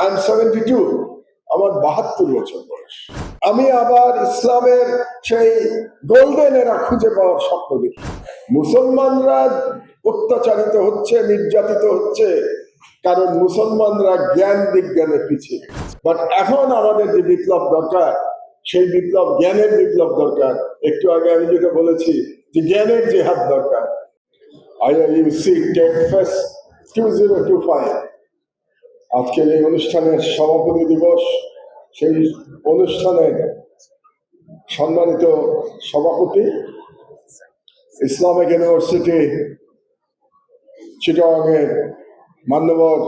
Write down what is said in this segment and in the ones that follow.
I am seventy two আমার বাহাত্তর বছর বয়স। আমি আবার ইসলামের সেই গোল্ডেন এরা খুঁজে পাওয়ার স্বপ্ন দেখি। মুসলমানরা অত্যাচারিত হচ্ছে, নির্যাতিত হচ্ছে, কারণ মুসলমানরা জ্ঞান বিজ্ঞানে পিছিয়ে বাট এখন আমাদের যে বিপ্লব দরকার, সেই বিপ্লব, জ্ঞানের বিপ্লব দরকার। একটু আগে আমি যেটা বলেছি যে জ্ঞানের জেহাদ দরকার। I I U C tech fest two zero two five আজকের এই অনুষ্ঠানের সভাপতি দিবস, সেই অনুষ্ঠানের সম্মানিত সভাপতি ইসলামিক ইউনিভার্সিটি, চিটাগাংয়ের মান্যবর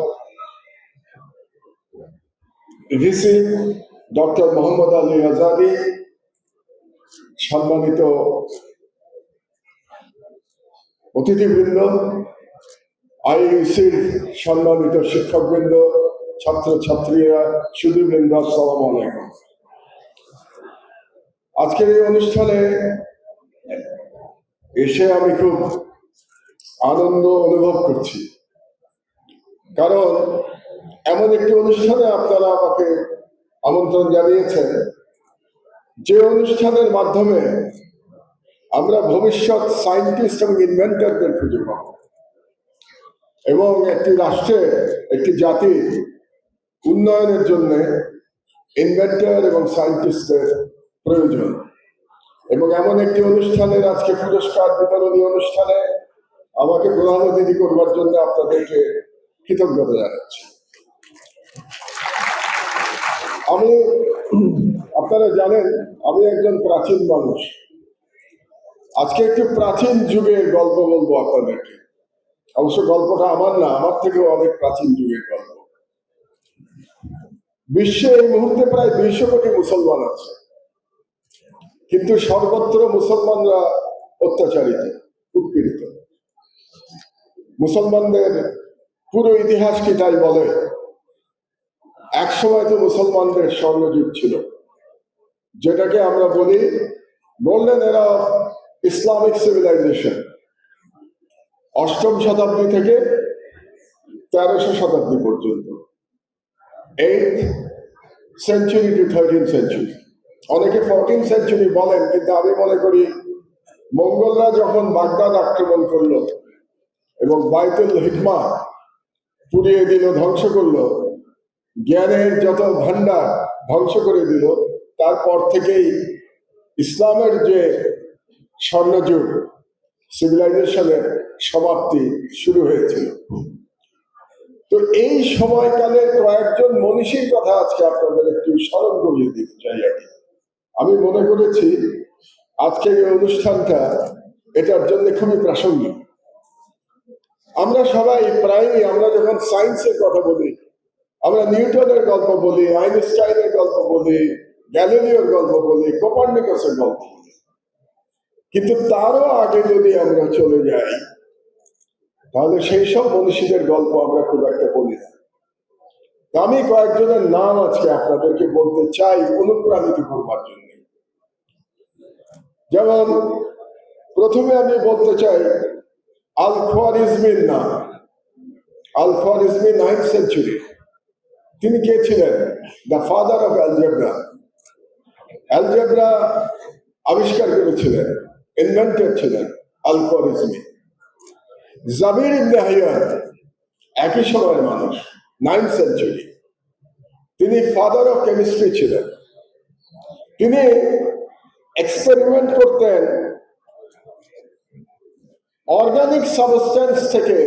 ভিসি ডক্টর মোহাম্মদ আলী আজাদি, সম্মানিত অতিথিবৃন্দ, আইইউসির সম্মানিত শিক্ষকবৃন্দ ছাত্রছাত্রীরা সুদীবৃন্দ আসসালাম আলাইকুম। আজকের এই অনুষ্ঠানে এসে আমি খুব আনন্দ অনুভব করছি। কারণ এমন একটি অনুষ্ঠানে আপনারা আমাকে আমন্ত্রণ জানিয়েছেন। যে অনুষ্ঠানের মাধ্যমে আমরা ভবিষ্যৎ সায়েন্টিস্ট এবং ইনভেন্টারদের খুঁজে পাব। এবং একটি রাষ্ট্রে একটি জাতির উন্নয়নের জন্য ইনভেন্টর এবং সায়েন্টিস্টের প্রয়োজন। এবং এমন একটি অনুষ্ঠানের আজকে পুরস্কার বিতরণী অনুষ্ঠানে আমাকে প্রধান অতিথি করবার জন্য আপনাদেরকে কৃতজ্ঞতা জানাচ্ছি। আমি, আপনারা জানেন, আমি একজন প্রাচীন মানুষ। আজকে একটি প্রাচীন যুগের গল্প বলব আপনাদেরকে। অবশ্য গল্পটা আমার না, আমার থেকেও অনেক প্রাচীন যুগের গল্প। বিশ্বে এই মুহূর্তে প্রায় দুইশো কোটি মুসলমান আছে। কিন্তু সর্বত্র মুসলমানরা অত্যাচারিত, উৎপীড়িত। মুসলমানদের পুরো ইতিহাস কি তাই বলে? এক সময় তো মুসলমানদের স্বর্ণযুগ ছিল। যেটাকে আমরা বলি গোল্ডেন এরা অফ ইসলামিক সিভিলাইজেশন অষ্টম শতাব্দী থেকে তেরোশো শতাব্দী পর্যন্ত। Eight century to thirteen century অনেকে ফোরটিন সেঞ্চুরি বলেন, কিন্তু আমি মনে করি মঙ্গলরা যখন বাগদাদ আক্রমণ করল এবং বাইতুল হিকমা পুড়িয়ে দিল, ধ্বংস করল, জ্ঞানের যত ভান্ডার ধ্বংস করে দিল, তারপর থেকেই ইসলামের যে স্বর্ণযুগ সিভিলাইজেশনের সমাপ্তি শুরু হয়েছিল। তো এই সময়কালের কয়েকজন মনীষীর কথা আজকে আপনাদের একটু স্মরণ করিয়ে দিতে চাই আমি আমি মনে করেছি আজকের এই অনুষ্ঠানটা এটার জন্য খুবই প্রাসঙ্গিক। আমরা সবাই প্রায়ই আমরা যখন সায়েন্সের কথা বলি, আমরা নিউটনের গল্প বলি, আইনস্টাইনের গল্প বলি, গ্যালিলিওর গল্প বলি, কোপার্নিকাসের গল্প বলি। কিন্তু তারও আগে যদি আমরা চলে যাই তাহলে সেই সব মনীষীদের গল্প আমরা খুব একটা বলি না। আমি কয়েকজনের নাম আজকে আপনাদেরকে বলতে চাই অনুপ্রাণিত করবার জন্য। যেমন প্রথমে আমি বলতে চাই আল খোয়ারিজমির নাম। Al Khwarizmi ninth century. তিনি কে ছিলেন? The father of algebra. Algebra আবিষ্কার করেছিলেন, ইনভেন্টর ছিলেন আল খোয়ারিজমি জাবির ইবনে হাইয়ান একই সময়ের মানুষ নাইন সেঞ্চুরি তিনি ফাদার অফ কেমিস্ট্রি ছিলেন। তিনি এক্সপেরিমেন্ট করতেন অর্গানিক সাবস্টেন্স থেকে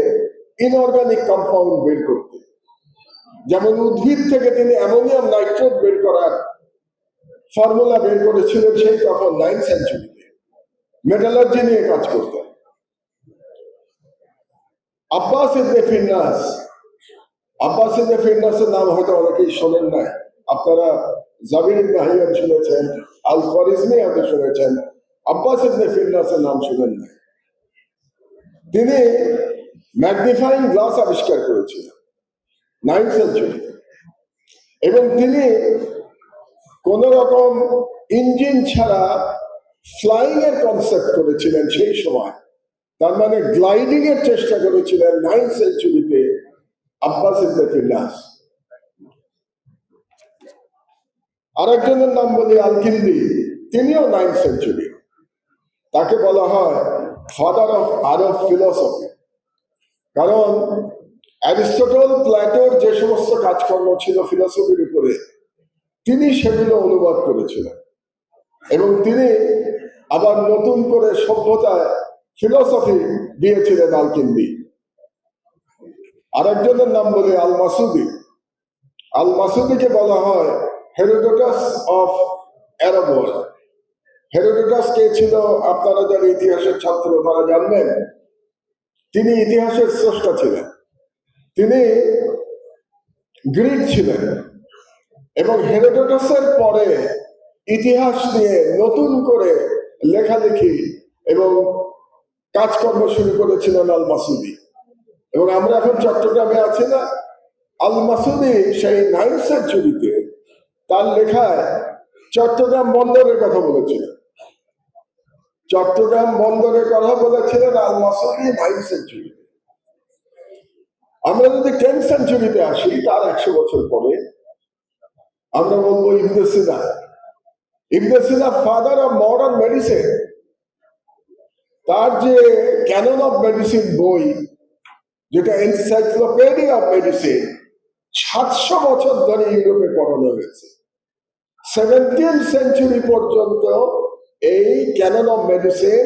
ইনঅর্গানিক কম্পাউন্ড বের করতে। যেমন উদ্ভিদ থেকে তিনি অ্যামোনিয়াম নাইট্রেট বের করার ফর্মুলা বের করেছিলেন সেই তখন নাইন সেঞ্চুরিতে মেটালার্জি নিয়ে কাজ করতেন। আব্বাস ইবনে ফিন্নাস। আব্বাস ইবনে ফিন্নাসের নাম হয়তো অনেকেই শোনেন নাই। আপনারা জাবির ইবনে হাইয়ান শুনেছেন আল খরিজমি হয়তো শুনেছেন, আব্বাস ইবনে ফিন্নাসের নাম শুনেন নাই। তিনি ম্যাগনিফাইং গ্লাস আবিষ্কার করেছিলেন, নাইন সেঞ্চুরি। এবং তিনি কোন রকম ইঞ্জিন ছাড়া ফ্লাইং এর কনসেপ্ট করেছিলেন সেই সময়। তার মানে গ্লাইডিং এর চেষ্টা করেছিলেন নাইন সেঞ্চুরিতে আব্বাস ইবনে ফিন্নাস আরেকজনের নাম বলি আলকিন্দি, তিনিও নাইন সেঞ্চুরি তাকে বলা হয় ফাদার অফ আরব ফিলসফি কারণ অ্যারিস্টটল, প্ল্যাটোর যে সমস্ত কাজকর্ম ছিল ফিলসফির উপরে, তিনি সেগুলো অনুবাদ করেছিলেন। এবং তিনি আবার নতুন করে সভ্যতায় ফিলসফি দিয়েছিলেন আলকিন্দি। আরেকজনের নাম বলি আল মাসুদি আল মাসুদিকে বলা হয় হেরোডোটাস অফ অ্যারাবল হেরোডোটাস কে ছিল? আপনারা যারা ইতিহাসের ছাত্র, তারা জানবেন। তিনি ইতিহাসের স্রষ্টা ছিলেন। তিনি গ্রিক ছিলেন এবং হেরোডোটাসের পরে ইতিহাস নিয়ে নতুন করে লেখালেখি এবং কাজকর্ম শুরু করেছিলেন আল মাসুদি এবং আমরা এখন চট্টগ্রামে আছি না। আল মাসুদি সেই নাইন সেঞ্চুরিতে তার লেখায় চট্টগ্রাম বন্দরের কথা বলেছিলেন। চট্টগ্রাম বন্দরের কথা বলেছিলেন আল মাসুদি নাইন সেঞ্চুরি আমরা যদি টেন সেঞ্চুরিতে আসি, তার একশো বছর পরে আমরা বলব Ibn Sina. Father of modern medicine তার যে ক্যানন অফ মেডিসিন বই, যেটা এনসাইক্লোপিডিয়া অফ মেডিসিন সাতশো বছর ধরে ইউরোপে পড়ানো হয়েছে। সেভেন্টিন সেঞ্চুরি পর্যন্ত এই canon of medicine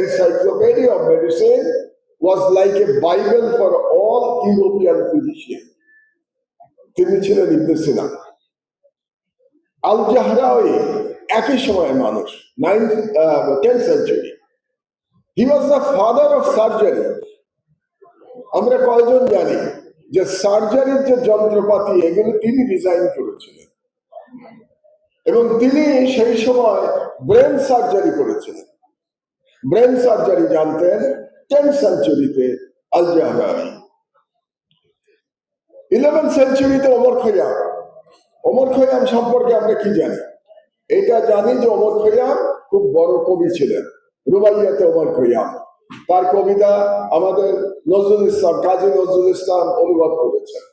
encyclopedia of medicine was like a Bible for all European physician তিনি ছিলেন ইবনে সিনা। আল একই সময়ের মানুষ nine ten century he was the father of surgery আমরা কয়জন জানি যে সার্জারির যে যন্ত্রপাতি, এগুলো তিনি ডিজাইন করেছিলেন। এবং তিনি সেই সময় ব্রেন সার্জারি করেছিলেন। ব্রেন সার্জারি জানতেন টেন সেঞ্চুরিতে আল ইলেভেন সেঞ্চুরিতে ওমর খৈয়াম ওমর খৈয়াম সম্পর্কে আমরা কি জানি? এটা জানি যে ওমর খৈয়াম খুব বড় কবি ছিলেন। রুবাইয়াতে ওমর খৈয়াম তার কবিতা আমাদের নজরুল ইসলাম, কাজী নজরুল ইসলাম অনুবাদ করেছেন।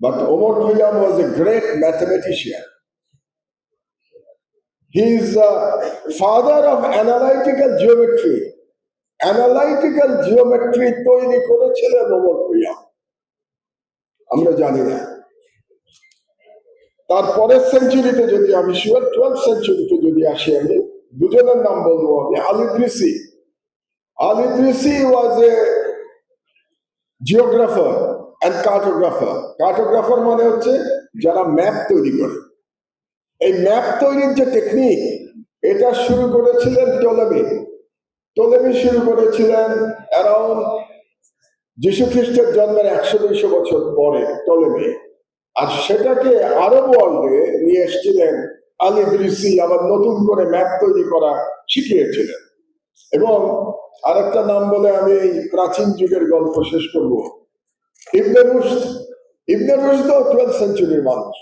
But Omar Khayyam was a great mathematician he is father of analytical geometry analytical geometry তৈরি করেছিলেন ওমর খৈয়াম আমরা জানি না। তারপরের সেঞ্চুরিতে যদি আমি শিওর টুয়েলভ সেঞ্চুরিতে যদি আসি আমি দুজনের নাম বলব আমি। Al Idrisi Al Idrisi was a geographer and cartographer cartographer মানে হচ্ছে যারা ম্যাপ তৈরি করে। এই ম্যাপ তৈরির যে টেকনিক এটা শুরু করেছিলেন টলেমি টলেমি শুরু করেছিলেন অ্যারাউন্ড যীশু খ্রিস্টের জন্মের একশো দুইশো বছর পরে টলেমি আর সেটাকে আরব ওয়ার্ল্ডে নিয়ে এসেছিলেন আলী দৃসি আবার নতুন করে ম্যাপ তৈরি করা শিখিয়েছিলেন। এবং আরেকটা নাম বলে আমি এই প্রাচীন যুগের গল্প শেষ করব। ইবনে রুশদ, ইবনে সেঞ্চুরির মানুষ।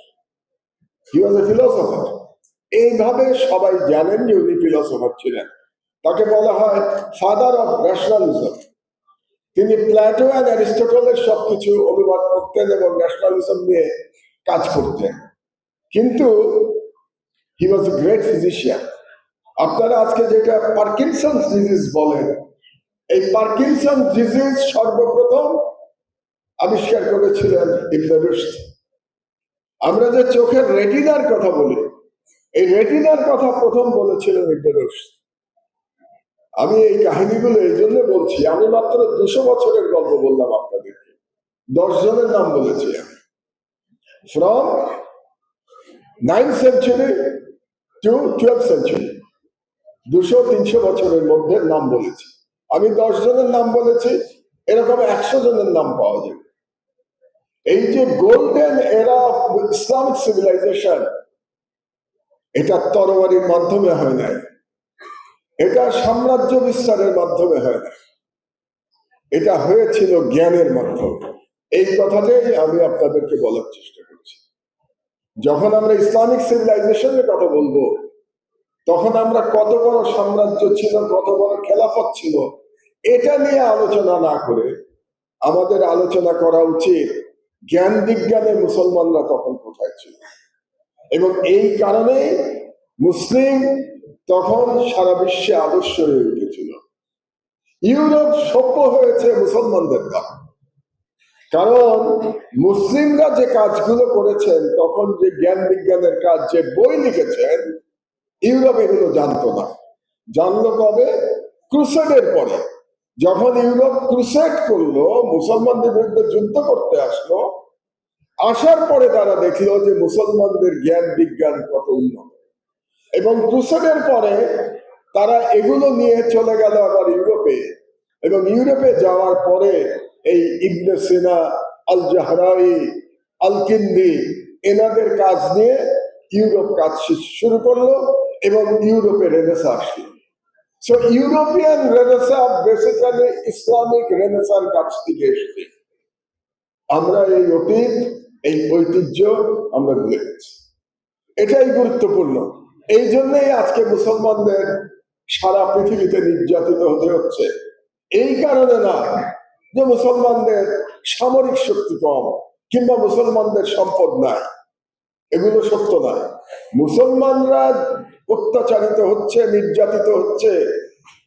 হি এইভাবে সবাই জানেন যে উনি ফিলোসফার ছিলেন। তাকে বলা হয় ফাদার অফ ন্যাশনালিজম তিনি প্ল্যাটো অ্যান্ড অ্যারিস্টটলের সবকিছু অনুবাদ করতেন এবং ন্যাশনালিজম নিয়ে কাজ করতেন। কিন্তু হি ওয়াজ এ গ্রেট ফিজিশিয়ান আপনারা আজকে যেটা পার্কিনসন ডিজিজ বলেন, এই পার্কিনসন ডিজিজ সর্বপ্রথম আবিষ্কার করেছিলেন রুশদ আমরা যে চোখের রেটিনার কথা বলি, এই রেটিনার কথা প্রথম বলেছিলেন রুশদ আমি এই কাহিনীগুলো এই জন্য বলছি, আমি মাত্র দুশো বছরের গল্প বললাম আপনাদেরকে। দশ জনের নাম বলেছি আমি। From nine century twelve century দুশো তিনশো বছরের মধ্যে নাম বলেছি। আমি দশ জনের নাম বলেছি, এরকম একশো জনের নাম পাওয়া যাবে। এই যে গোল্ডেন এরা ইসলামিক সিভিলাইজেশন এটা তরবারির মাধ্যমে হয় নাই। এটা সাম্রাজ্য বিস্তারের মাধ্যমে হয় না এটা হয়েছিল জ্ঞানের মাধ্যমে। এই কথাটাই আমি আপনাদেরকে বলার চেষ্টা করছি যখন আমরা ইসলামিক সিভিলাইজেশনের কথা বলব, তখন আমরা কত বড় সাম্রাজ্য ছিল, কত বড় খেলাফত ছিল, এটা নিয়ে আলোচনা না করে আমাদের আলোচনা করা উচিত জ্ঞান বিজ্ঞানে মুসলমানরা তখন কোথায় ছিল। এবং এই কারণে মুসলিম তখন সারা বিশ্বে আদর্শ হয়ে উঠেছিল। ইউরোপ সভ্য হয়েছে মুসলমানদের দ্বারা। কারণ মুসলিমরা যে কাজগুলো করেছেন, তখন যে জ্ঞান বিজ্ঞানের কাজ, যে বই লিখেছেন, ইউরোপ এগুলো জানতো না। জানলো কবে? ক্রুসেডের পরে। যখন ইউরোপ ক্রুসেড করল, মুসলমানদের বিরুদ্ধে যুদ্ধ করতে আসলো, আসার পরে তারা দেখল যে মুসলমানদের জ্ঞান বিজ্ঞান কত উন্নত। এবং ক্রুসেডের পরে তারা এগুলো নিয়ে চলে গেল আবার ইউরোপে। এবং ইউরোপে যাওয়ার পরে এই ইবনে সিনা আল জাহরাই আল কিন্দি এনাদের কাজ নিয়ে ইউরোপ কাজ শুরু করল এবং ইউরোপে রেনেসা আসলো। So European renaissance basically Islamic রেনেসার কাছ থেকে এসেছে। আমরা এই অতীত, এই ঐতিহ্য আমরা ভুলে গেছি। এটাই গুরুত্বপূর্ণ। এই জন্যই আজকে মুসলমানদের সারা পৃথিবীতে নির্যাতিত হতে হচ্ছে। এই কারণে না যে মুসলমানদের সামরিক শক্তি কম কিংবা মুসলমানদের সম্পদ নাই, এগুলো সত্য নয়। মুসলমানরা অত্যাচারিত হচ্ছে, নির্যাতিত হচ্ছে,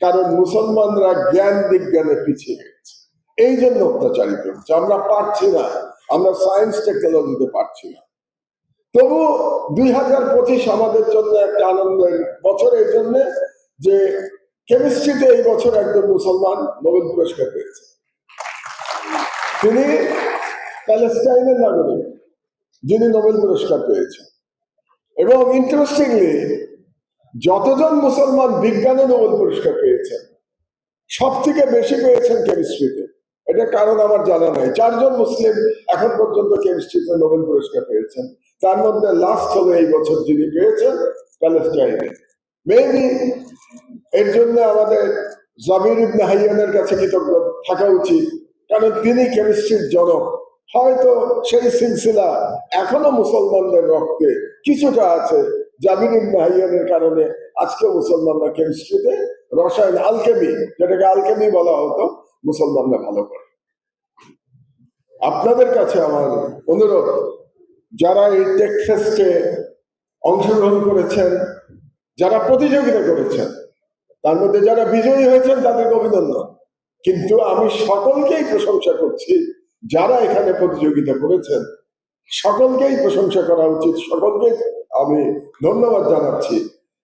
কারণ মুসলমানরা জ্ঞান বিজ্ঞানে পিছিয়ে গেছে। এই জন্য অত্যাচারিত হচ্ছে। আমরা পারছি না, আমরা সায়েন্স টেকনোলজিতে পারছি না। তবু দুই হাজার পঁচিশ আমাদের জন্য একটা আনন্দের বছর এই জন্য যে কেমিস্ট্রিতে এই বছর একজন মুসলমান নোবেল পুরস্কার পেয়েছে। তিনি প্যালেস্টাইনের নাগরিক, যিনি নোবেল পুরস্কার পেয়েছেন। এবং ইন্টারেস্টিংলি যতজন মুসলমান বিজ্ঞানে নোবেল পুরস্কার পেয়েছেন সব থেকে বেশি পেয়েছেন কেমিস্ট্রিতে এটা কারণ আমার জানা নাই। চারজন মুসলিম এখন পর্যন্ত কেমিস্ট্রিতে নোবেল পুরস্কার পেয়েছেন। তার মধ্যে লাস্ট হলো এই বছর যিনি পেয়েছেন, প্যালেস্টাইনে। মেবি এর জন্য আমাদের জাবির ইবনে হাইয়ানের কাছে কৃতজ্ঞ থাকা উচিত। কারণ তিনি কেমিস্ট্রির জনক। হয়তো সেই সিলসিলা এখনও মুসলমানদের রক্তে কিছুটা আছে ইবনে হাইয়ানের কারণে আজকে মুসলমানরা কেমিস্ট্রিতে রসায়ন আলকেমি যেটাকে আলকেমি বলা হতো, মুসলমানরা ভালো করে। আপনাদের কাছে আমার অনুরোধ, যারা এই টেক ফেস্টে অংশগ্রহণ করেছেন, যারা প্রতিযোগিতা করেছেন, তার মধ্যে যারা বিজয়ী হয়েছেন, তাদেরকে অভিনন্দন। কিন্তু আমি সকলকেই প্রশংসা করছি যারা এখানে প্রতিযোগিতা করেছেন। সকলকেই প্রশংসা করা উচিত সকলকেই আমি ধন্যবাদ জানাচ্ছি।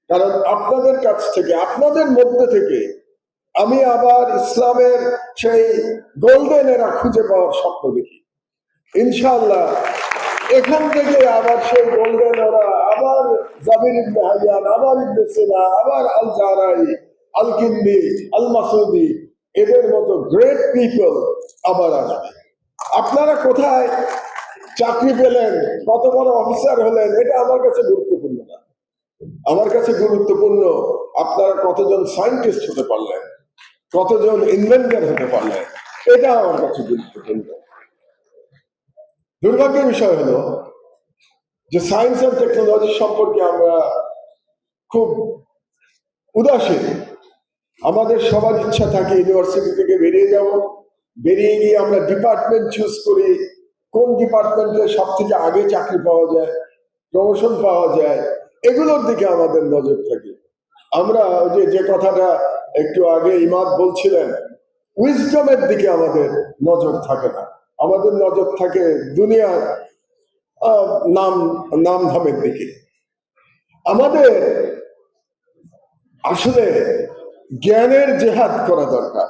কারণ আপনাদের কাছ থেকে, আপনাদের মধ্যে থেকে আমি আবার ইসলামের সেই গোল্ডেন এরা খুঁজে পাওয়ার স্বপ্ন দেখি। ইনশাল্লাহ এখান থেকে আবার সেই গোল্ডেন ওরা আবার জাবির ইবনে হাইয়ান, আবার ইবনে সিনা, আবার আল জারাই, আল কিন্দি আল মাসুদি এদের মতো গ্রেট পিপল আবার আসবে। আপনারা কোথায় চাকরি পেলেন, কত বড় অফিসার হলেন, এটা আমার কাছে গুরুত্বপূর্ণ না। আমার কাছে গুরুত্বপূর্ণ আপনারা কতজন সায়েন্টিস্ট হতে পারলেন, কতজন ইনভেন্টার হতে পারলেন, এটা আমার কাছে গুরুত্বপূর্ণ। দুর্ভাগ্যের বিষয় হলো যে সায়েন্স অ্যান্ড টেকনোলজি সম্পর্কে আমরা খুব উদাসীন। আমাদের সবার ইচ্ছা থাকে ইউনিভার্সিটি থেকে বেরিয়ে যাব বেরিয়ে গিয়ে আমরা ডিপার্টমেন্ট চুজ করি, কোন ডিপার্টমেন্টে সব থেকে আগে চাকরি পাওয়া যায় প্রমোশন পাওয়া যায়, এগুলোর দিকে আমাদের নজর থাকে। আমরা যে যে কথাটা একটু আগে ইমাদ বলছিলেন উইজডমের দিকে আমাদের নজর থাকে না। আমাদের নজর থাকে দুনিয়ার নাম নাম ধামের দিকে। আমাদের আসলে জ্ঞানের জেহাদ করা দরকার।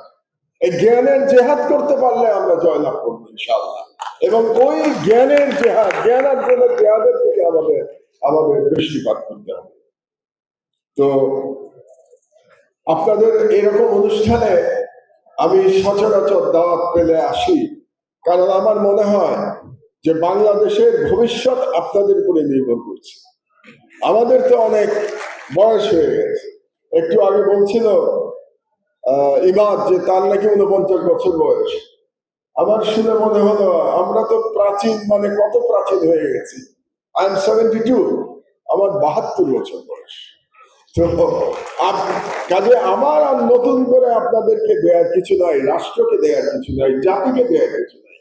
এই জ্ঞানের জেহাদ করতে পারলে আমরা জয়লাভ করব ইনশাআল্লাহ। এবং ওই জ্ঞানের জেহাদ, জ্ঞান অর্জনের জেহাদের দিকে আমাদের আমাদের দৃষ্টিপাত করতে হবে। তো আপনাদের এরকম অনুষ্ঠানে আমি সচরাচর দাওয়াত পেলে আসি, কারণ আমার মনে হয় যে বাংলাদেশের ভবিষ্যৎ আপনাদের উপরে নির্ভর করছে। আমাদের তো অনেক বয়স হয়ে গেছে। একটু আগে বলছিল ইমাদ, যে তার নাকি উনপঞ্চাশ বছর বয়স। আমার শুনে মনে হলো, আমরা তো প্রাচীন মানে কত প্রাচীন হয়ে গেছি। আই এম সেভেন্টি টু আমার বাহাত্তর বছর বয়স। তো কাজে আমার আর নতুন করে আপনাদেরকে দেওয়ার কিছু নাই, রাষ্ট্রকে দেওয়ার কিছু নাই, জাতিকে দেওয়ার কিছু নাই।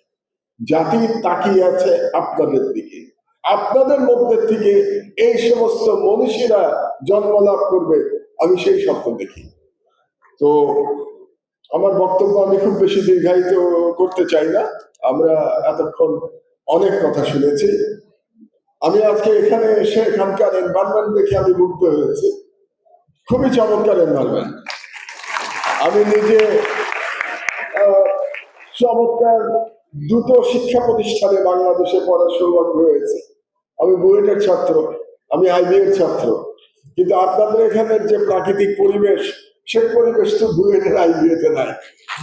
জাতি তাকিয়ে আছে আপনাদের দিকে। আপনাদের মধ্যে থেকে এই সমস্ত মনীষীরা জন্ম লাভ করবে। আমি সেই স্বপ্ন দেখি। তো আমার বক্তব্য আমি খুব বেশি দীর্ঘায়িত করতে চাই না। আমরা এতক্ষণ অনেক কথা শুনেছি। আমি আজকে এখানে এসে এখানকার এনভায়রনমেন্ট দেখে আমি মুগ্ধ হয়েছি। খুবই চমৎকার এনভায়রনমেন্ট আমি নিজে চমৎকার দুটো শিক্ষা প্রতিষ্ঠানে বাংলাদেশে পড়ার সৌভাগ্য হয়েছে। আমি বুয়েটের ছাত্র, আমি আইবি এর ছাত্র। কিন্তু আপনাদের এখানের যে প্রাকৃতিক পরিবেশ, সেই পরিবেশ তো বুয়েটের আইবিএতে নাই।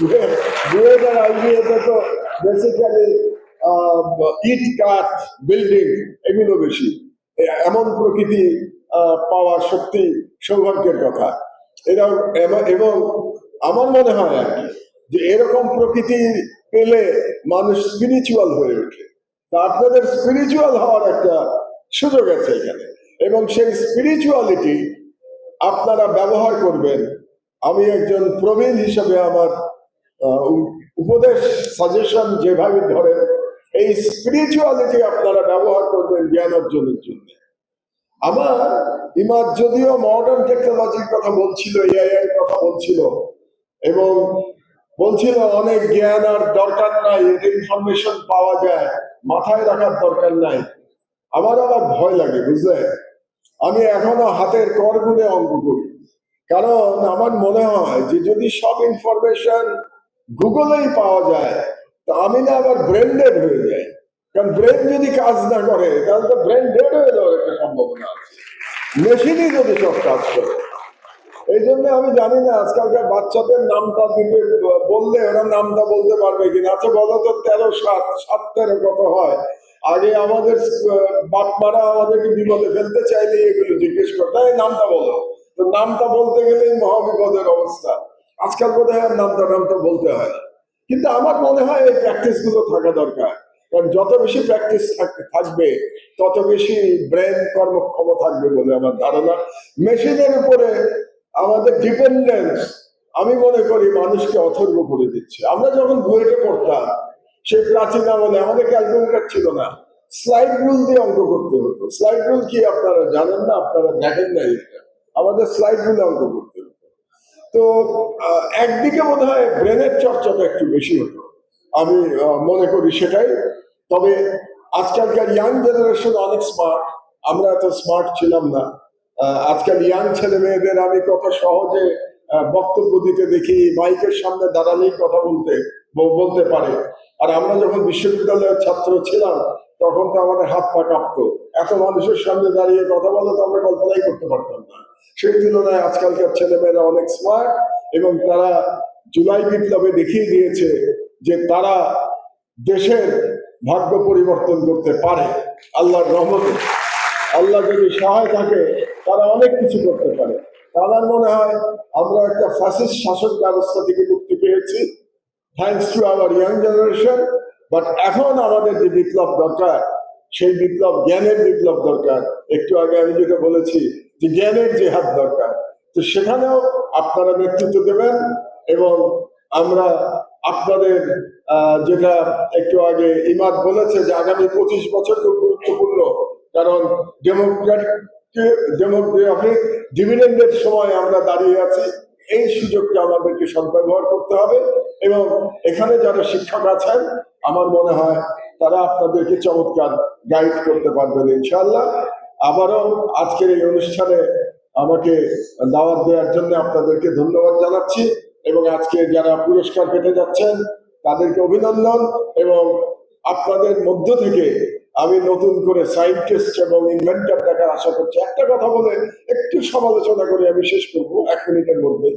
বুয়েট- বুয়েটের আইবিএতে তো বেসিক্যালি ইট, কাঠ, বিল্ডিং এগুলো বেশি। এমন প্রকৃতি পাওয়া সত্যি সৌভাগ্যের কথা। এরা এম- এবং আমার মনে হয় আর কি, যে এরকম প্রকৃতি পেলে মানুষ স্পিরিচুয়াল হয়ে ওঠে। তা আপনাদের স্পিরিচুয়াল হওয়ার একটা সুযোগ আছে এখানে। এবং সেই স্পিরিচুয়ালিটি আপনারা ব্যবহার করবেন। আমি একজন প্রবীণ হিসেবে আমার উপদেশ সাজেশন যেভাবে ধরেন, এই স্পিরিচুয়ালিটি আপনারা ব্যবহার করবেন জ্ঞান অর্জনের জন্য। আমার ইমাদ যদিও মডার্ন টেকনোলজির কথা বলছিল এআই কথা বলছিল, এবং বলছিল অনেক জ্ঞান আর দরকার নাই ইনফরমেশন পাওয়া যায়, মাথায় রাখার দরকার নাই। আমার আবার ভয় লাগে, বুঝলে? আমি এখনও হাতের কর গুনে অঙ্ক করি। কারণ আমার মনে হয় যে যদি সব ইনফরমেশন গুগলেই পাওয়া যায়, তো আমি না আবার ব্রেন ডেড হয়ে যাই। কারণ ব্রেন যদি কাজ না করে, তাহলে তো ব্রেন ডেড হয়ে যাওয়ার একটা সম্ভাবনা আছে। মেশিনই যদি সব কাজ করে। এই জন্য আমি জানি না, আজকালকার বাচ্চাদের নামটা দিতে বললে ওরা নামটা বলতে পারবে কিনা। আচ্ছা বলো তো, তেরো, সাত সাত, তেরো কত হয়? আগে আমাদের আহ, বাপ মারা আমাদেরকে বিপদে ফেলতে চাইলে এগুলো জিজ্ঞেস করতে নামটা বলো। তো নামটা বলতে গেলেই মহাবিপদের অবস্থা। আজকাল বোধ হয় নামটা নামটা বলতে হয় কিন্তু আমার মনে হয় এই প্র্যাকটিসগুলো থাকা দরকার। কারণ যত বেশি প্র্যাকটিস থাকবে তত বেশি ব্রেন কর্মক্ষম থাকবে বলে আমার ধারণা। মেশিনের উপরে আমাদের ডিপেন্ডেন্স আমি মনে করি মানুষকে অথর্ব করে দিচ্ছে। আমরা যখন বুয়েটে পড়তাম সেই প্রাচীন আমলে আমাদের ক্যালকুলেটর ছিল না। স্লাইড রুল দিয়ে অঙ্ক করতে হতো। স্লাইড রুল কি আপনারা জানেন না? আপনারা দেখেন না আমাদের স্লাইড রুলে অঙ্ক করতে হতো। তো একদিকে বোধ হয় ব্রেনের চর্চাটা একটু বেশি হতো। আমি মনে করি সেটাই। তবে আজকালকার ইয়াং জেনারেশন অনেক স্মার্ট আমরা এত স্মার্ট ছিলাম না। আজকাল ইয়াং ছেলে মেয়েদের আমি কত সহজে বক্তব্য দিতে দেখি মাইকের সামনে দাঁড়ালেই কথা বলতে বলতে পারে। আর আমরা যখন বিশ্ববিদ্যালয়ের ছাত্র ছিলাম, তখন তো আমাদের হাত পা কাঁপতো। এত মানুষের সামনে দাঁড়িয়ে কথা বলে তো আমরা কল্পনাই করতে পারতাম না। সেই তুলনায় আজকালকার ছেলেমেয়েরা অনেক স্মার্ট এবং তারা জুলাই বিপ্লবে দেখিয়ে দিয়েছে যে তারা দেশের ভাগ্য পরিবর্তন করতে পারে। আল্লাহর রহমতে, আল্লাহ যদি সহায় থাকে, তারা অনেক কিছু করতে পারে। আমার মনে হয়, আমরা একটা ফ্যাসিস্ট শাসক ব্যবস্থা থেকে মুক্তি পেয়েছি। Thanks to our young generation but এখন আমাদের যে বিপ্লব দরকার, সেই বিপ্লব, জ্ঞানের বিপ্লব দরকার। একটু আগে আমি যেটা বলেছি যে জ্ঞানের যে হাত দরকার। তো সেখানেও আপনারা নেতৃত্ব দেবেন এবং আমরা আপনাদের যেটা একটু আগে ইমাদ বলেছে যে আগামী পঁচিশ বছর খুব গুরুত্বপূর্ণ। কারণ ডেমোক্রেটিক ডেমোগ্রাফিক ডিভিডেন্ডের সময় আমরা দাঁড়িয়ে আছি। এই সুযোগটা আমাদেরকে সদ্ব্যবহার করতে হবে। এবং এখানে যারা শিক্ষক আছেন, আমার মনে হয় তারা আপনাদেরকে চমৎকার গাইড করতে পারবেন ইনশাআল্লাহ। আবারও আজকের এই অনুষ্ঠানে আমাকে দাওয়াত দেওয়ার জন্য আপনাদেরকে ধন্যবাদ জানাচ্ছি এবং আজকে যারা পুরস্কার পেতে যাচ্ছেন, তাদেরকে অভিনন্দন এবং আপনাদের মধ্য থেকে আমি নতুন করে সাইন্টিস্ট এবং ইনভেন্টর দেখার আশা করছি। একটা কথা বলে একটু সমালোচনা করে আমি শেষ করব, এক মিনিটের মধ্যে।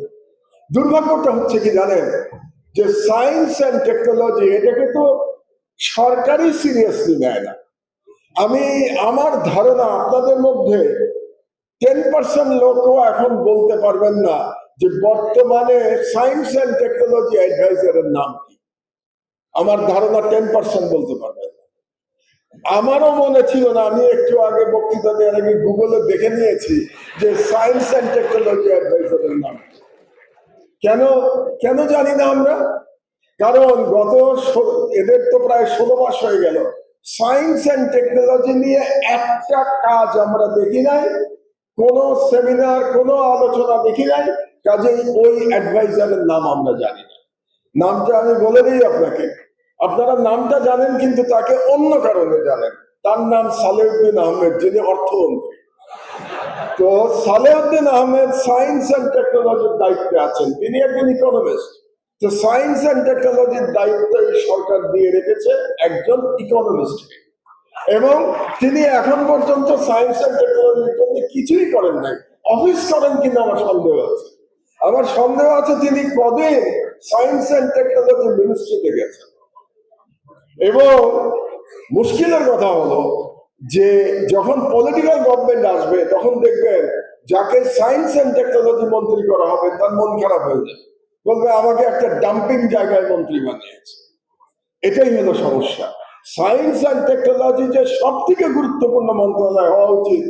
দুর্ভাগ্যটা হচ্ছে কি জানেন? যে সায়েন্স অ্যান্ড টেকনোলজি এটাকে তো সরকারই সিরিয়াসলি নেয় না আমি, আমার ধারণা আপনাদের মধ্যে টেন পার্সেন্ট লোকও এখন বলতে পারবেন না যে বর্তমানে সায়েন্স অ্যান্ড টেকনোলজি অ্যাডভাইজারের নাম কি আমার ধারণা টেন পার্সেন্ট বলতে পারবেন না। আমারও মনে ছিল না, আমি একটু আগে বক্তৃতা দেওয়ার আগে গুগলে দেখে নিয়েছি যে সায়েন্স অ্যান্ড টেকনোলজি অ্যাডভাইজারের নাম কি। কেন কেন জানি না আমরা? কারণ গত এদের তো প্রায় ষোলো মাস হয়ে গেল। সায়েন্স অ্যান্ড টেকনোলজি নিয়ে একটা কাজ আমরা দেখি নাই, কোনো সেমিনার কোনো আলোচনা দেখি নাই, কাজেই ওই অ্যাডভাইজারের নাম আমরা জানি না। নামটা আমি বলে দিই আপনাকে। আপনারা নামটা জানেন, কিন্তু তাকে অন্য কারণে জানেন। তার নাম সালেউদ্দিন আহমেদ, যিনি অর্থমন্ত্রী। তো সালেউদ্দিন আহমেদ সায়েন্স অ্যান্ড টেকনোলজির দায়িত্বে আছেন। তিনি একজন ইকোনমিস্ট তো সায়েন্স অ্যান্ড টেকনোলজির দায়িত্ব সরকার দিয়ে রেখেছে একজন ইকোনমিস্টকে এবং তিনি এখন পর্যন্ত সায়েন্স অ্যান্ড টেকনোলজির জন্য কিছুই করেন নাই। অফিস করেন কিনা আমার সন্দেহ আছে। আমার সন্দেহ আছে তিনি কদিন সায়েন্স অ্যান্ড টেকনোলজি মিনিস্ট্রিতে গেছেন। এবং মুশকিলের কথা হলো যে যখন পলিটিক্যাল গভর্নমেন্ট আসবে, তখন দেখবেন যাকে সায়েন্স অ্যান্ড টেকনোলজি মন্ত্রী করা হবে, তার মন খারাপ হয়ে যাবে। বলবে, আমাকে একটা ডাম্পিং জায়গায় মন্ত্রী বানিয়েছে। এটাই হলো সমস্যা। সায়েন্স অ্যান্ড টেকনোলজি যে সব থেকে গুরুত্বপূর্ণ মন্ত্রণালয় হওয়া উচিত,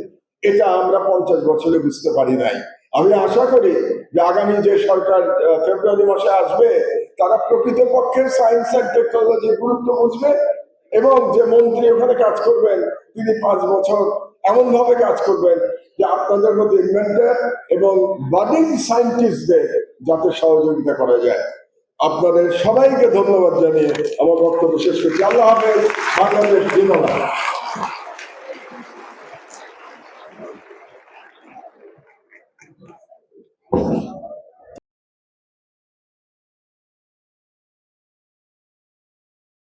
এটা আমরা পঞ্চাশ বছরে বুঝতে পারি নাই। আমি আশা করি যে আগামী যে সরকার ফেব্রুয়ারি মাসে আসবে, তারা প্রকৃতপক্ষে সায়েন্স অ্যান্ড টেকনোলজির গুরুত্ব বুঝবে এবং যে মন্ত্রী ওখানে কাজ করবেন, তিনি পাঁচ বছর এমন ভাবে কাজ করবেন যে আপনাদের মধ্যে ইনভেন্টার এবং বাডিং সায়েন্টিস্টদের যাতে সহযোগিতা করা যায়। আপনাদের সবাইকে ধন্যবাদ জানিয়ে আমার বক্তব্য শেষ করছি। আল্লাহ হাফেজ। বাংলাদেশ